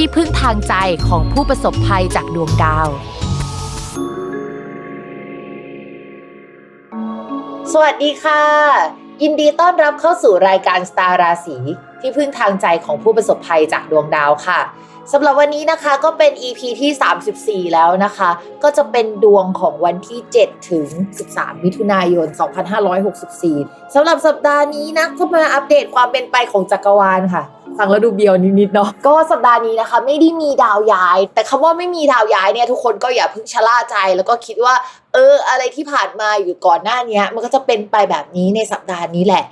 ที่พึ่งทางใจของผู้ประสบภัยจากดวงดาว สวัสดีค่ะ ยินดีต้อนรับเข้าสู่รายการสตาร์ราศีที่พึ่งทางใจของผู้ประสบภัยจากดวงดาวค่ะสำหรับวันนี้นะคะก็เป็น EP ที่ 34 แล้วนะคะ ก็จะเป็นดวงของวันที่ 7 ถึง 13 มิถุนายน 2564 สำหรับสัปดาห์นี้นะก็มาอัปเดตความเป็นไปของจักรวาลค่ะ ฟังแล้วดูเบียวนิดๆเนาะก็สัปดาห์นี้นะคะ ไม่ได้มีดาวย้าย แต่คำว่าไม่มีดาวย้ายเนี่ยทุกคนก็อย่าเพิ่งชะล่าใจ แล้วก็คิดว่า เออ อะไรที่ผ่านมาอยู่ก่อนหน้านี้มันก็จะเป็นไปแบบนี้ในสัปดาห์นี้แหละ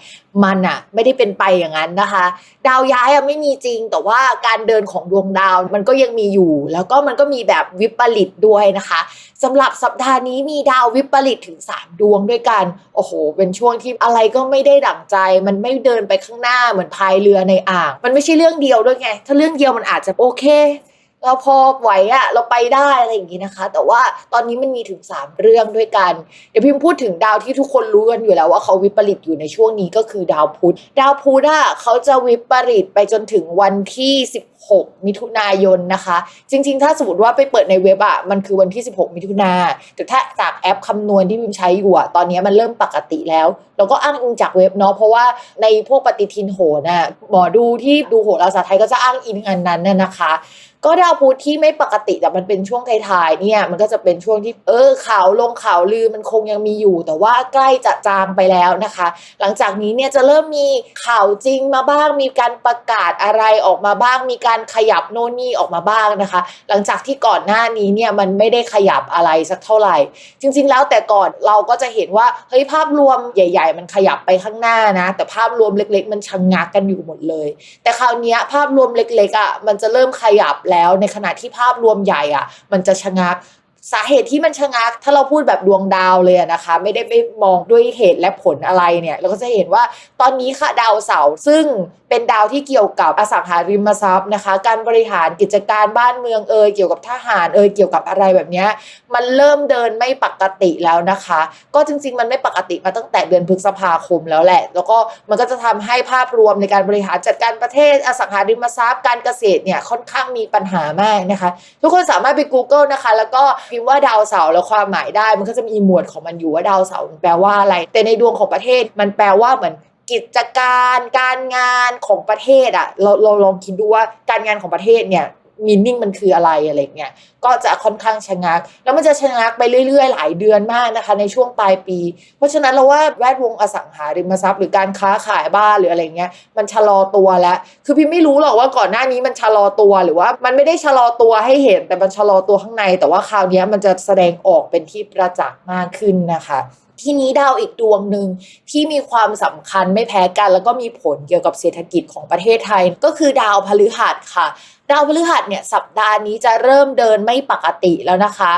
มันอะไม่ได้เป็นไปอย่างนั้นนะคะ ดาวย้ายอะไม่มีจริง แต่ว่าการเดินของดวงดาวมันก็ยังมีอยู่ แล้วก็มันก็มีแบบวิปริตด้วยนะคะ สำหรับสัปดาห์นี้มีดาววิปริตถึง 3 ดวงด้วยกัน โอ้โห เป็นช่วงที่อะไรก็ไม่ได้ดั่งใจ มันไม่เดินไปข้างหน้าเหมือนพายเรือในอ่าง มันไม่ใช่เรื่องเดียวด้วยไง ถ้าเรื่องเดียวมันอาจจะโอเค เราพอไหวอะเราไปได้อะไรอย่างงี้นะคะ แต่ว่าตอนนี้มันมีถึง 3 เรื่องด้วยกัน เดี๋ยวพิมพ์พูดถึงดาวที่ทุกคนรู้กันอยู่แล้วว่าเขาวิปริตอยู่ในช่วงนี้ก็คือดาวพุธ ดาวพุธอะเขาจะวิปริตไปจนถึงวันที่ 16 มิถุนายนนะคะ จริง ๆ ถ้าสมมติว่าไปเปิดในเว็บอะมันคือวันที่ 16 มิถุนาแต่ถ้าจากแอปคำนวณที่พิมใช้อยู่อะตอนนี้มันเริ่มปกติแล้ว เราก็อ้างอิงจากเว็บเนาะเพราะว่าในพวกปฏิทินโหน่ะหมอดูที่ดูโหราศาสตร์ไทยก็จะอ้างอิงอันนั้นน่ะนะคะก็ดาวพุธที่ไม่ปกติแต่มันเป็นช่วงท้ายๆเนี่ย มันก็จะเป็นช่วงที่เออข่าวลงข่าวลือมันคงยังมีอยู่ แต่ว่าใกล้จะจางไปแล้วนะคะ หลังจากนี้เนี่ยจะเริ่มมีข่าวจริงมาบ้างมีการประกาศอะไรออกมาบ้างมีการขยับโน่นนี่ออกมาบ้างนะคะ หลังจากที่ก่อนหน้านี้เนี่ยมันไม่ได้ขยับอะไรสักเท่าไหร่ จริง ๆ แล้วแต่ก่อนเราก็จะเห็นว่าเฮ้ยภาพรวมใหญ่ ๆ มันขยับไปข้างหน้านะ แต่ภาพรวมเล็ก ๆ มันชะงงักกันอยู่หมดเลย แต่คราวนี้ภาพรวมเล็กๆอะมันจะเริ่มขยับแล้วในขณะที่ภาพรวมใหญ่อะ มันจะชะงัก สาเหตุที่มันชะงักถ้าเราพูดแบบดวงดาวเลยนะคะ ไม่ได้ไปมองด้วยเหตุและผลอะไรเนี่ยเราก็จะเห็นว่าตอนนี้ค่ะดาวเสาร์ซึ่งเป็นดาวที่เกี่ยวกับอสังหาริมทรัพย์นะคะ การบริหารกิจการบ้านเมืองเอยเกี่ยวกับทหารเอยเกี่ยวกับอะไรแบบนี้มันเริ่มเดินไม่ปกติแล้วนะคะ ก็จริง ๆ มันไม่ปกติมาตั้งแต่เดือนพฤษภาคมแล้วแหละ แล้วก็มันก็จะทำให้ภาพรวมในการบริหารจัดการประเทศอสังหาริมทรัพย์ การเกษตรเนี่ยค่อนข้างมีปัญหามากนะคะ ทุกคนสามารถไป Google นะคะ แล้วก็พิมพ์ว่าดาวเสาร์แล้วความหมายได้ มันก็จะมีหมวดของมันอยู่ว่าดาวเสาร์มันแปลว่าอะไร แต่ในดวงของประเทศมันแปลว่าเหมือนกิจการการงานของประเทศอะเราเราลองคิดดูว่าการงานของประเทศเนี่ย มีนิ่งมันคืออะไรอะไรเงี้ยก็จะค่อนข้างชะงัก แล้วมันจะชะงักไปเรื่อยๆ หลายเดือนมากนะคะ ในช่วงปลายปี เพราะฉะนั้นเราว่าแวดวงอสังหาริมทรัพย์หรือการค้าขายบ้านหรืออะไรเงี้ยมันชะลอตัวแล้ว คือพี่ไม่รู้หรอกว่าก่อนหน้านี้มันชะลอตัวหรือว่า มันไม่ได้ชะลอตัวให้เห็น แต่มันชะลอตัวข้างใน แต่ว่าคราวนี้มันจะแสดงออกเป็นที่ประจักษ์มากขึ้นนะคะทีนี้ดาวอีกดวงหนึ่งที่มีความสำคัญไม่แพ้กัน แล้วก็มีผลเกี่ยวกับเศรษฐกิจของประเทศไทย ก็คือดาวพฤหัสค่ะ ดาวพฤหัสเนี่ยสัปดาห์นี้จะเริ่มเดินไม่ปกติแล้วนะคะ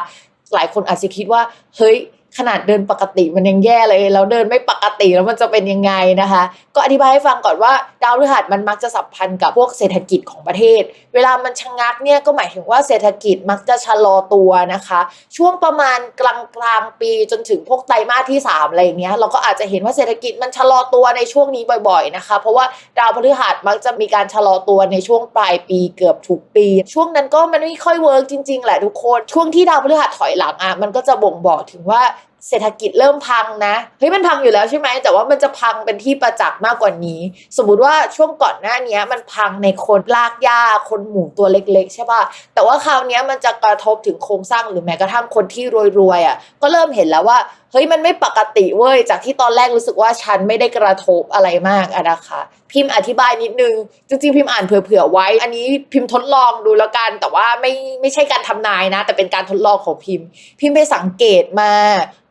หลายคนอาจจะคิดว่าเฮ้ย ขนาดเดินปกติมันยังแย่เลยแล้วเดินไม่ปกติแล้วมันจะเป็นยังไงนะคะ ก็อธิบายให้ฟังก่อนว่าดาวพฤหัสมันมักจะสัมพันธ์กับพวกเศรษฐกิจของประเทศ เวลามันชะงักเนี่ยก็หมายถึงว่าเศรษฐกิจมักจะชะลอตัวนะคะ ช่วงประมาณกลางกลางปีจนถึงพวกไตรมาสที่3อะไรอย่างเงี้ยเราก็อาจจะเห็นว่าเศรษฐกิจมันชะลอตัวในช่วงนี้บ่อย ๆนะคะ เพราะว่าดาวพฤหัสมักจะมีการชะลอตัวในช่วงปลายปีเกือบทุกปี ช่วงนั้นก็มันไม่ค่อยเวิร์กจริง ๆ แหละทุกคน ช่วงที่ดาวพฤหัสถอยหลังอะมันก็จะบ่งบอกถึงว่า เศรษฐกิจเริ่มพังนะเฮ้ยมันพังอยู่แล้วใช่ไหมแต่ว่ามันจะพังเป็นที่ประจักษ์มากกว่านี้ สมมติว่าช่วงก่อนหน้านี้มันพังในคนลากหญ้าคนหมู่ตัวเล็ก ๆ ใช่ป่ะแต่ว่าคราวนี้มันจะกระทบถึงโครงสร้างหรือแม้กระทั่งคนที่รวยๆอะก็เริ่มเห็นแล้วว่า ฮ้ยมันไม่ปกติเว้ยจากที่ตอนแรกรู้สึกว่าฉันไม่ได้กระทบอะไรมากอะนะคะ พิมพ์อธิบายนิดนึง จริงๆ พิมพ์อ่านเผื่อๆไว้ อันนี้พิมพ์ทดลองดูแล้วกันแต่ว่าไม่ไม่ใช่การทำนายนะ แต่เป็นการทดลองของพิมพ์ พิมพ์ไปสังเกตมา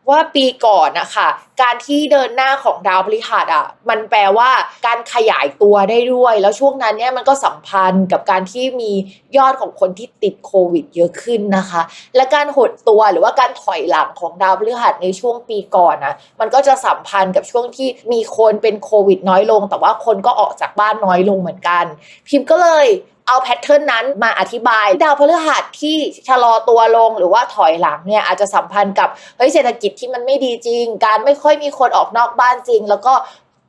ว่าปีก่อนนะคะการที่เดินหน้าของดาวพฤหัสอะมันแปลว่าการขยายตัวได้ด้วย แล้วช่วงนั้นเนี่ยมันก็สัมพันธ์กับการที่มียอดของคนที่ติดโควิดเยอะขึ้นนะคะ และการหดตัวหรือว่าการถอยหลังของดาวพฤหัสในช่วงปีก่อนนะมันก็จะสัมพันธ์กับช่วงที่มีคนเป็นโควิดน้อยลง แต่ว่าคนก็ออกจากบ้านน้อยลงเหมือนกัน พิมพ์ก็เลย เอาแพทเทิร์นนั้นมาอธิบาย ดาวพฤหัสที่ชะลอตัวลงหรือว่าถอยหลังเนี่ยอาจจะสัมพันธ์กับเฮ้ยเศรษฐกิจที่มันไม่ดีจริง การไม่ค่อยมีคนออกนอกบ้านจริง แล้วก็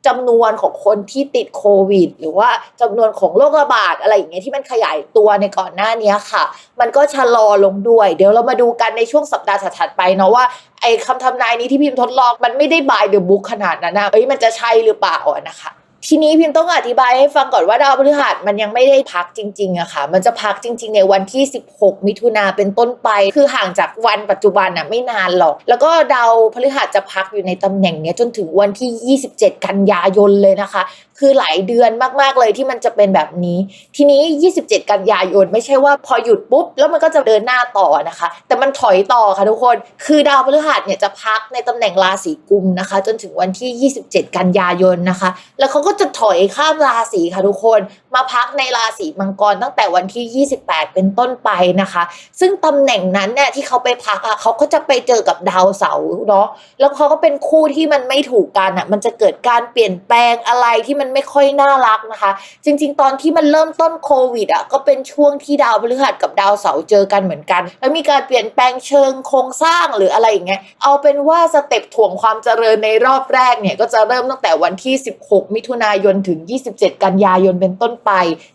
จำนวนของคนที่ติดโควิด หรือว่าจำนวนของโรคระบาดอะไรอย่างเงี้ยที่มันขยายตัวในก่อนหน้านี้ค่ะ มันก็ชะลอลงด้วย เดี๋ยวเรามาดูกันในช่วงสัปดาห์ถัดๆไปเนาะว่าไอ้คำทำนายนี้ที่พิมพ์ทดลองมันไม่ได้บายเดอะบุ๊กขนาดนั้นนะเอ้ยมันจะใช่หรือเปล่านะคะ ทีนี้พิมต้องอธิบายให้ฟังก่อนว่าดาวพฤหัสมันยังไม่ได้พักจริงๆอะค่ะ มันจะพักจริง ๆ ในวันที่ 16 มิถุนาเป็นต้นไป คือห่างจากวันปัจจุบันอะไม่นานหรอก แล้วก็ดาวพฤหัสจะพักอยู่ในตำแหน่งเนี้ยจนถึงวันที่ 27 กันยายนเลยนะคะ คือหลายเดือนมากๆเลยที่มันจะเป็นแบบนี้ ทีนี้ 27 กันยายนไม่ใช่ว่าพอหยุดปุ๊บ แล้วมันก็จะเดินหน้าต่อนะคะ แต่มันถอยต่อค่ะทุกคน คือดาวพฤหัสเนี่ยจะพักในตำแหน่งราศีกุมนะคะ จนถึงวันที่ 27 กันยายนนะคะ แล้วเขาก็จะถอยข้ามราศีค่ะทุกคน มาพักในราศีมังกรตั้งแต่วันที่ 28 เป็นต้นไปนะคะ ซึ่งตำแหน่งนั้นเนี่ยที่เขาไปพักอะเขาก็จะไปเจอกับดาวเสาร์เนาะแล้วเขาก็เป็นคู่ที่มันไม่ถูกกันอะมันจะเกิดการเปลี่ยนแปลงอะไรที่มันมันไม่ค่อยน่ารักนะคะ จริง ๆ ตอนที่มันเริ่มต้นโควิดอะก็เป็นช่วงที่ดาวพฤหัสกับดาวเสาร์เจอกันเหมือนกัน แล้วมีการเปลี่ยนแปลงเชิงโครงสร้างหรืออะไรอย่างเงี้ยเอาเป็นว่าสเต็ปถ่วงความเจริญในรอบแรกเนี่ยก็จะเริ่มตั้งแต่วันที่ 16 มิถุนายนถึง 27 กันยายนเป็นต้นไป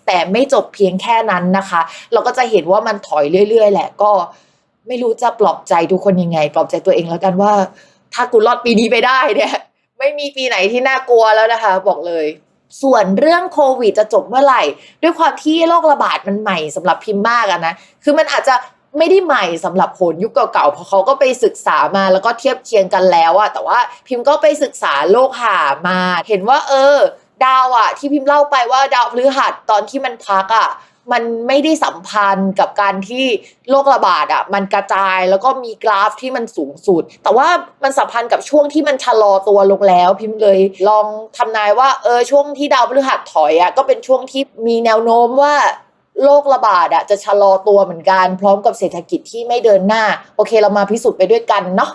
แต่ไม่จบเพียงแค่นั้นนะคะ เราก็จะเห็นว่ามันถอยเรื่อย ๆ แหละก็ไม่รู้จะปลอบใจทุกคนยังไง ปลอบใจตัวเองแล้วกันว่า ถ้ากูรอดปีนี้ไปได้เนี่ย ไม่มีปีไหนที่น่ากลัวแล้วนะคะ บอกเลย ส่วนเรื่องโควิดจะจบเมื่อไหร่ ด้วยความที่โรคระบาดมันใหม่สำหรับพิมพ์มากอะนะคือมันอาจจะไม่ได้ใหม่สำหรับโหนยุคเก่าๆ เพราะเขาก็ไปศึกษามาแล้วก็เทียบเคียงกันแล้วอะแต่ว่าพิมพ์ก็ไปศึกษาโลกหามา เห็นว่า เออ ดาวอะที่พิมพ์เล่าไปว่าดาวพฤหัสตอนที่มันพักอะ มันไม่ได้สัมพันธ์กับการที่โรคระบาดอะมันกระจายแล้วก็มีกราฟที่มันสูงสุด แต่ว่ามันสัมพันธ์กับช่วงที่มันชะลอตัวลงแล้ว พิมพ์เลยลองทำนายว่าเออช่วงที่ดาวพฤหัสถอยอะก็เป็นช่วงที่มีแนวโน้มว่าโรคระบาดอะจะชะลอตัวเหมือนกัน พร้อมกับเศรษฐกิจที่ไม่เดินหน้า โอเคเรามาพิสูจน์ไปด้วยกันเนาะ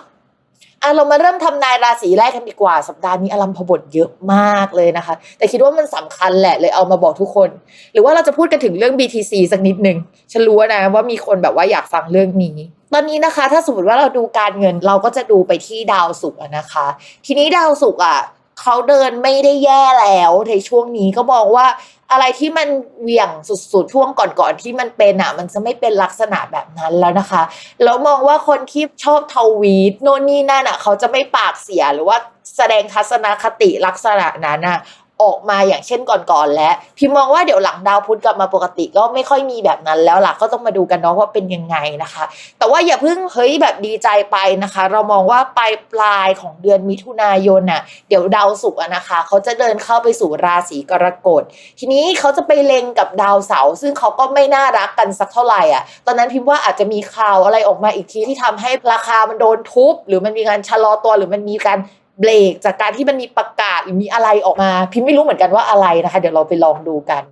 อะเรามาเริ่มทำนายราศีแรกกันดีกว่า สัปดาห์นี้อลัมพบทเยอะมากเลยนะคะ แต่คิดว่ามันสำคัญแหละเลยเอามาบอกทุกคน หรือว่าเราจะพูดกันถึงเรื่อง BTC สักนิดหนึ่งฉันรู้นะว่ามีคนแบบว่าอยากฟังเรื่องนี้ ตอนนี้นะคะ ถ้าสมมติว่าเราดูการเงินเราก็จะดูไปที่ดาวศุกร์นะคะ ทีนี้ดาวศุกร์อะ เขาเดินไม่ได้แย่แล้วในช่วงนี้ก็มองว่าอะไรที่มันเหวี่ยงสุดๆช่วงก่อนๆที่มันเป็นอะ มันจะไม่เป็นลักษณะแบบนั้นแล้วนะคะแล้วมองว่าคนที่ชอบทวีตโน่นนี่นั่นอะ เขาจะไม่ปากเสียหรือว่าแสดงทัศนคติลักษณะนั้นอะ ออกมาอย่างเช่นก่อนๆแล้วพี่มองว่าเดี๋ยวหลังดาวพุธกลับมาปกติก็ไม่ค่อยมีแบบนั้นแล้วล่ะก็ต้องมาดูกันเนาะว่าเป็นยังไงนะคะ แต่ว่าอย่าเพิ่งเฮ้ยแบบดีใจไปนะคะ เรามองว่าปลายปลายของเดือนมิถุนายนน่ะเดี๋ยวดาวศุกร์นะคะเขาจะเดินเข้าไปสู่ราศีกรกฎทีนี้เขาจะไปเล็งกับดาวเสาร์ซึ่งเขาก็ไม่น่ารักกันสักเท่าไหร่อะ ตอนนั้นพิมพ์ว่าอาจจะมีข่าวอะไรออกมาอีกทีที่ทำให้ราคามันโดนทุบ หรือมันมีการชะลอตัวหรือมันมีการ เบรกจากการที่มันมีประกาศหรือมีอะไรออกมา พิมพ์ไม่รู้เหมือนกันว่าอะไรนะคะ เดี๋ยวเราไปลองดูกัน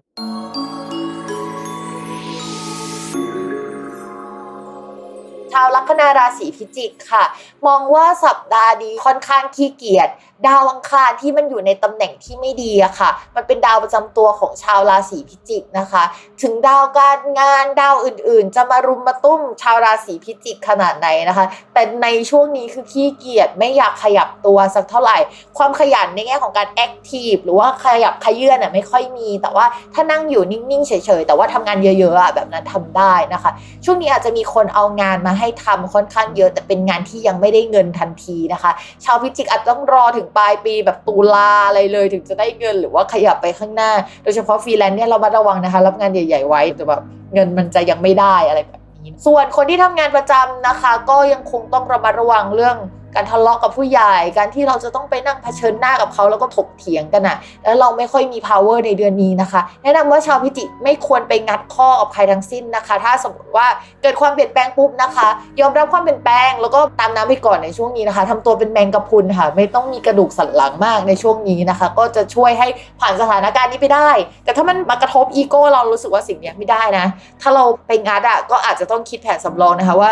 ชาวลัคนาราศีพิจิกค่ะ มองว่าสัปดาห์นี้ค่อนข้างขี้เกียจดาวอังคารที่มันอยู่ในตำแหน่งที่ไม่ดีอะค่ะ มันเป็นดาวประจำตัวของชาวราศีพิจิกนะคะ ถึงดาวการงานดาวอื่นๆ จะมารุมมาตุ้มชาวราศีพิจิกขนาดไหนนะคะ แต่ในช่วงนี้คือขี้เกียจไม่อยากขยับตัวสักเท่าไหร่ ความขยันในแง่ของการแอคทีฟหรือว่าขยับขยื่นอะไม่ค่อยมี แต่ว่าถ้านั่งอยู่นิ่งๆเฉยๆแต่ว่าทำงานเยอะๆอะแบบนั้นทำได้นะคะ ช่วงนี้อาจจะมีคนเอางานมาให้ทำค่อนข้างเยอะ แต่เป็นงานที่ยังไม่ได้เงินทันทีนะคะ ชาวพิจิกอาจต้องรอถึงปลายปีแบบตุลาอะไรเลยถึงจะได้เงินหรือว่าขยับไปข้างหน้า โดยเฉพาะฟรีแลนซ์เนี่ยเรามาระวังนะคะ รับงานใหญ่ ๆ ไว้แต่แบบเงินมันจะยังไม่ได้อะไรแบบนี้ ส่วนคนที่ทำงานประจำนะคะ ก็ยังคงต้องระมัดระวังเรื่อง การทะเลาะกับผู้ใหญ่ การที่เราจะต้องไปนั่งเผชิญหน้ากับเขาแล้วก็ถกเถียงกันอะแล้วเราไม่ค่อยมี power ในเดือนนี้นะคะ แนะนำว่าชาวพิจิกไม่ควรไปงัดข้อกับใครทั้งสิ้นนะคะ ถ้าสมมติว่าเกิดความเปลี่ยนแปลงปุ๊บนะคะ ยอมรับความเปลี่ยนแปลง แล้วก็ตามน้ำไปก่อนในช่วงนี้นะคะทำตัวเป็นแมงกะพุนค่ะ ไม่ต้องมีกระดูกสันหลังมากในช่วงนี้นะคะ ก็จะช่วยให้ผ่านสถานการณ์นี้ไปได้ แต่ถ้ามันมากระทบอีโก้เรารู้สึกว่าสิ่งนี้ไม่ได้นะ ถ้าเราไปงัดอะก็อาจจะต้องคิดแผนสำรองนะคะว่า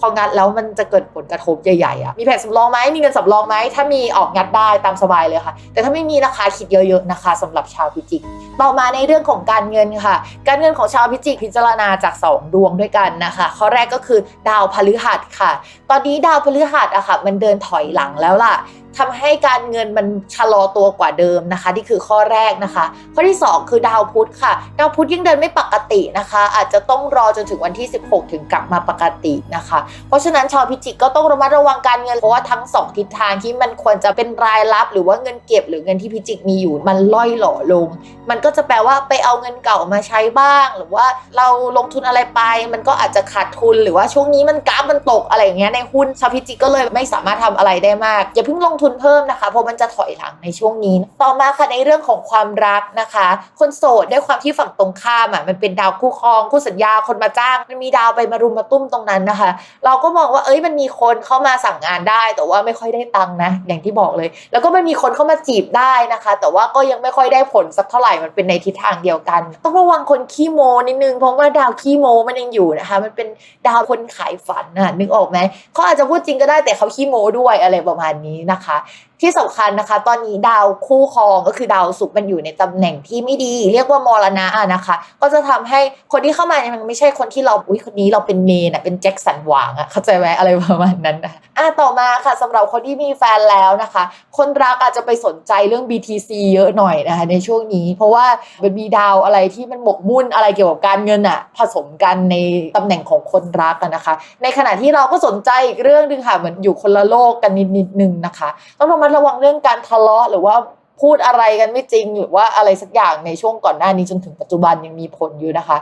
พองัดแล้วมันจะเกิดผลกระทบใหญ่ๆอะมีแผนสำรองไหมมีเงินสำรองไหมถ้ามีออกงัดได้ตามสบายเลยค่ะ แต่ถ้าไม่มีนะคะคิดเยอะๆนะคะสำหรับชาวพิจิก ต่อมาในเรื่องของการเงินค่ะ การเงินของชาวพิจิกพิจารณาจาก 2 ดวงด้วยกันนะคะข้อแรกก็คือดาวพฤหัสค่ะ ตอนนี้ดาวพฤหัสอะค่ะมันเดินถอยหลังแล้วล่ะ ทำให้การเงินมันชะลอตัวกว่าเดิมนะคะนี่คือข้อแรกนะคะ ข้อที่ 2 คือดาวพุธค่ะ ดาวพุธยังเดินไม่ปกตินะคะ อาจจะต้องรอจนถึงวันที่ 16 ถึงกลับมาปกตินะคะ เพราะฉะนั้นชาวพิจิกก็ต้องระมัดระวังการเงินเพราะว่าทั้งสองทิศทางที่มันควรจะเป็นรายรับ หรือว่าเงินเก็บหรือเงินที่พิจิกมีอยู่มันล่อยหล่อลง มันก็จะแปลว่าไปเอาเงินเก่ามาใช้บ้าง หรือว่าเราลงทุนอะไรไป มันก็อาจจะขาดทุนหรือว่าช่วงนี้มันกราฟมันตกอะไรอย่างเงี้ยในหุ้นชาวพิจิกก็เลยไม่สามารถทำอะไรได้มากอย่าเพิ่งลงทุนเพิ่มนะคะ เพราะมันจะถอยหลังในช่วงนี้ ต่อมาค่ะในเรื่องของความรักนะคะ คนโสดด้วยความที่ฝั่งตรงข้ามอะมันเป็นดาวคู่ครอง คู่สัญญาคนมาจ้าง มันมีดาวไปมารุมมาตุ้มตรงนั้นนะคะ เราก็มองว่าเอ้ยมันมีคนเข้ามาสั่งงานได้แต่ว่าไม่ค่อยได้ตังค์นะ อย่างที่บอกเลย แล้วก็มันมีคนเข้ามาจีบได้นะคะ แต่ว่าก็ยังไม่ค่อยได้ผลสักเท่าไหร่มันเป็นในทิศทางเดียวกัน ต้องระวังคนขี้โมนิดนึงเพราะว่าดาวขี้โมมันยังอยู่นะคะ มันเป็นดาวคนขายฝันน่ะนึกออกไหมเขาอาจจะพูดจริงก็ได้แต่เขาขี้โมด้วยอะไรประมาณนี้นะคะ tá? ที่สำคัญนะคะ ตอนนี้ดาวคู่ครองก็คือดาวศุกร์มันอยู่ในตำแหน่งที่ไม่ดี เรียกว่ามรณะนะคะ ก็จะทำให้คนที่เข้ามาเนี่ยมันไม่ใช่คนที่เราอุ้ยคนนี้เราเป็นเมนอะเป็นแจ็คสันหวางอะเข้าใจไหมอะไรประมาณนั้นนะอะต่อมาค่ะสำหรับคนที่มีแฟนแล้วนะคะ คนรักอาจจะไปสนใจเรื่อง BTC เยอะหน่อยนะคะในช่วงนี้ เพราะว่ามันมีดาวอะไรที่มันหมกมุ่นอะไรเกี่ยวกับการเงินอะผสมกันในตำแหน่งของคนรักอะนะคะ ในขณะที่เราก็สนใจอีกเรื่องหนึ่งค่ะเหมือนอยู่คนละโลกกันนิดนิดนึงนะคะต้องระมัดระวังเรื่องการทะเลาะหรือว่าพูดอะไรกันไม่จริงหรือว่าอะไรสักอย่างในช่วงก่อนหน้านี้จนถึงปัจจุบันยังมีผลอยู่นะคะ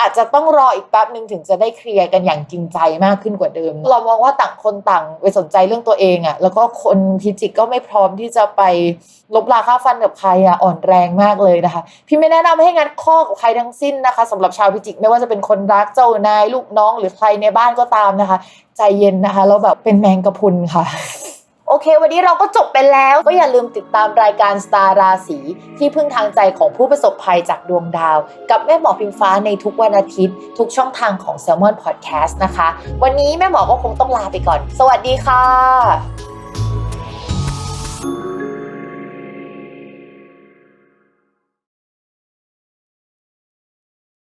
อาจจะต้องรออีกแป๊บหนึ่งถึงจะได้เคลียร์กันอย่างจริงใจมากขึ้นกว่าเดิม เรามองว่าต่างคนต่างไปสนใจเรื่องตัวเองอะ่ะแล้วก็คนพิจิกก็ไม่พร้อมที่จะไปลบราค่าฟันกับใครอะ่ะอ่อนแรงมากเลยนะคะ พี่ไม่แนะนำให้งัดข้อกับใครทั้งสิ้นนะคะสำหรับชาวพิจิกไม่ว่าจะเป็นคนรักเจ้านายลูกน้องหรือใครในบ้านก็ตามนะคะ ใจเย็นนะคะแล้วแบบเป็นแมงกะพุนค่ะ เค วันนี้เราก็จบไปแล้ว ก็อย่าลืมติดตามรายการสตาร์ราศีที่พึ่งทางใจของผู้ประสบภัยจากดวงดาว กับแม่หมอพิมฟ้าในทุกวันอาทิตย์ ทุกช่องทางของ s ซ l m o n Podcast นะคะ วันนี้แม่หมอก็คงต้องลาไปก่อน สวัสดีค่ะ